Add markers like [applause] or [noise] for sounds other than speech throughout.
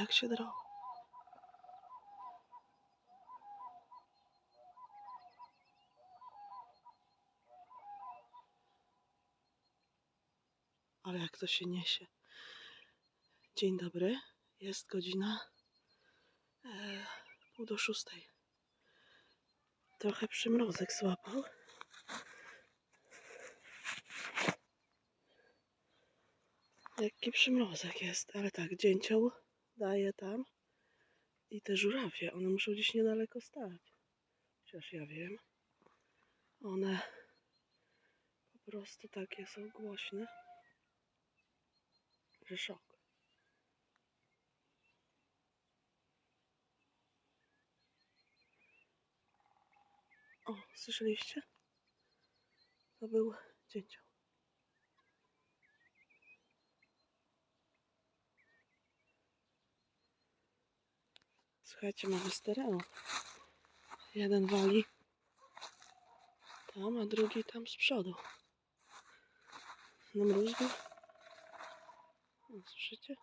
Jak się drą. Ale jak to się niesie. Dzień dobry. Jest godzina e, pół do szóstej. Trochę przymrozek złapał. Lekki przymrozek jest, ale tak, dzięcioł daje tam. I te żurawie, one muszą gdzieś niedaleko stać. Chociaż ja wiem. One po prostu takie są głośne, że szok. O, słyszeliście? To był dzięcioł. Słuchajcie, mamy stereo. Jeden wali tam, a drugi tam z przodu. Na mróżgu. O, słyszycie?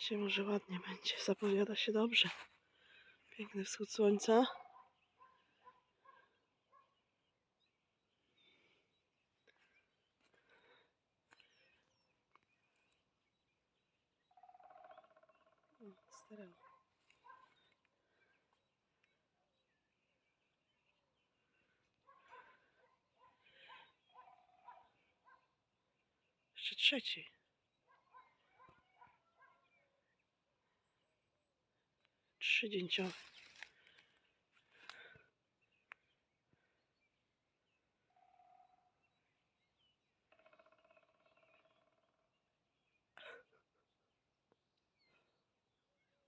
Dzisiaj może ładnie będzie. Zapowiada się dobrze. Piękny wschód słońca. O, stereo. Jeszcze trzeci. більше нічого.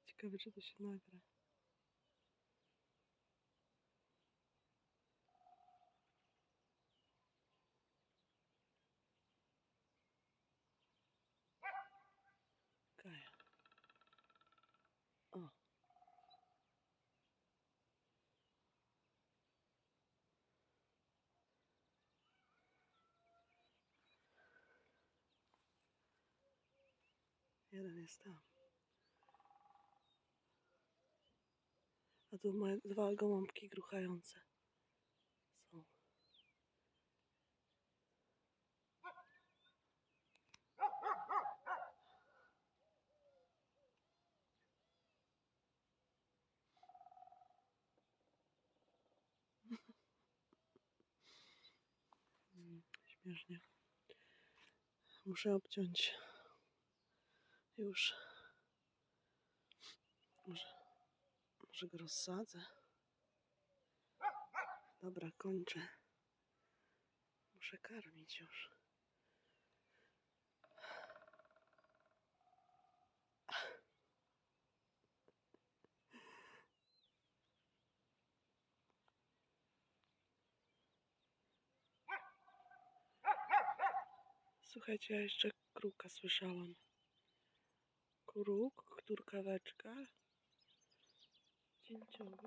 Цікаво, що ще набере. Jeden jest tam. A tu moje dwa gołąbki gruchające są. [laughs] Śmiesznie. Muszę obciąć już. Może, może go rozsadzę. Dobra, kończę. Muszę karmić już. Słuchajcie, ja jeszcze kruka słyszałam. Kruk, którkaweczka. Dzięcioły.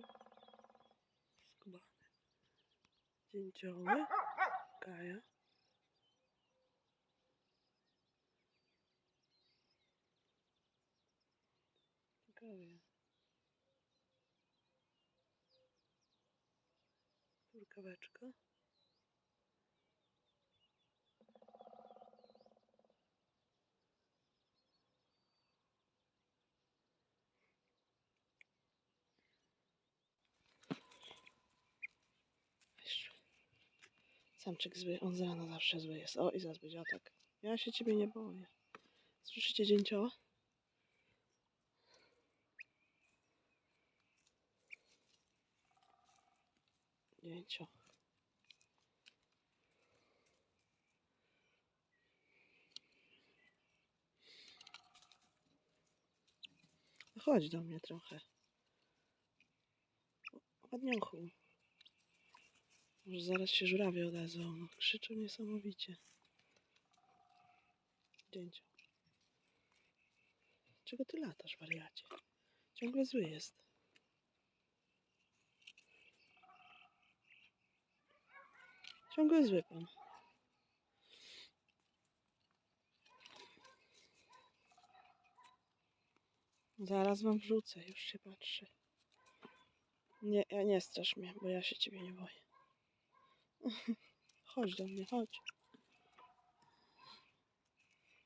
Skubany. Dzięcioły. Kaja. Ciekawie. Kurkaweczka. Samczyk zły, on z rana zawsze zły jest. O, i zaraz będzie atak. Ja się ciebie nie boję. Słyszycie dzięcioła? Dzięcio. Chodź do mnie trochę. ładniuchu. Może zaraz się żurawie odezwą. No, krzyczą niesamowicie. Dzięcio. Czego ty latasz, wariacie? Ciągle zły jest. Ciągle zły pan. Zaraz wam wrzucę, już się patrzę. Nie, nie strasz mnie, bo ja się ciebie nie boję. Chodź do mnie, chodź.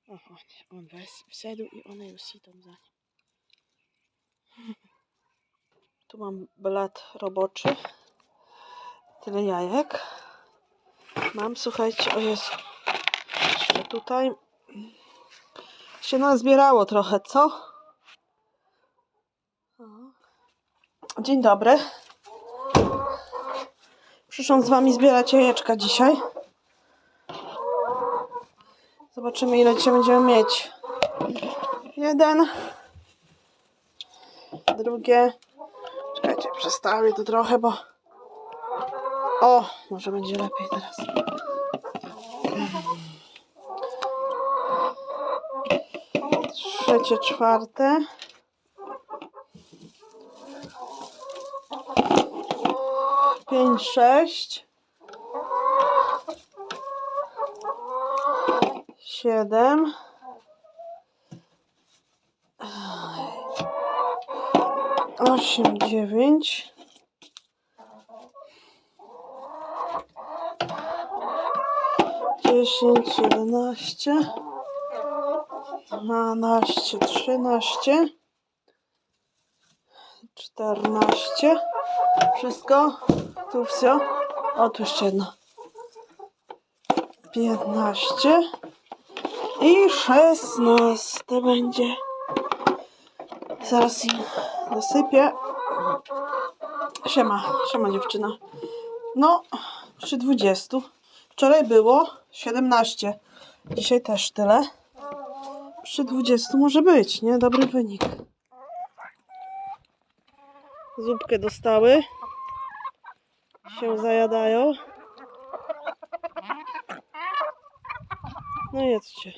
O, on, on wes, wszedł i one już idą za nim. Tu mam blat roboczy. Tyle jajek. Mam, słuchajcie, o Jezu. Jeszcze tutaj się nazbierało trochę, co? Dzień dobry. Przyszłam z wami zbierać jajeczka dzisiaj. Zobaczymy ile dzisiaj będziemy mieć. Jeden. Drugie. Czekajcie, przestawię tu trochę, bo... O, może będzie lepiej teraz. Trzecie, czwarte. Pięć, sześć. Siedem. Osiem, dziewięć. Dziesięć, jedenaście. Dwanaście, trzynaście. Czternaście. Wszystko? Tu все? O, tu jeszcze jedno. Piętnaście. I szesnaste będzie. Zaraz im dosypię. Siema, siema dziewczyna. No, przy 20. Wczoraj było 17. Dzisiaj też tyle. Przy 20 może być, nie? Dobry wynik. Zupkę dostały. Się zajadają. No jedzcie.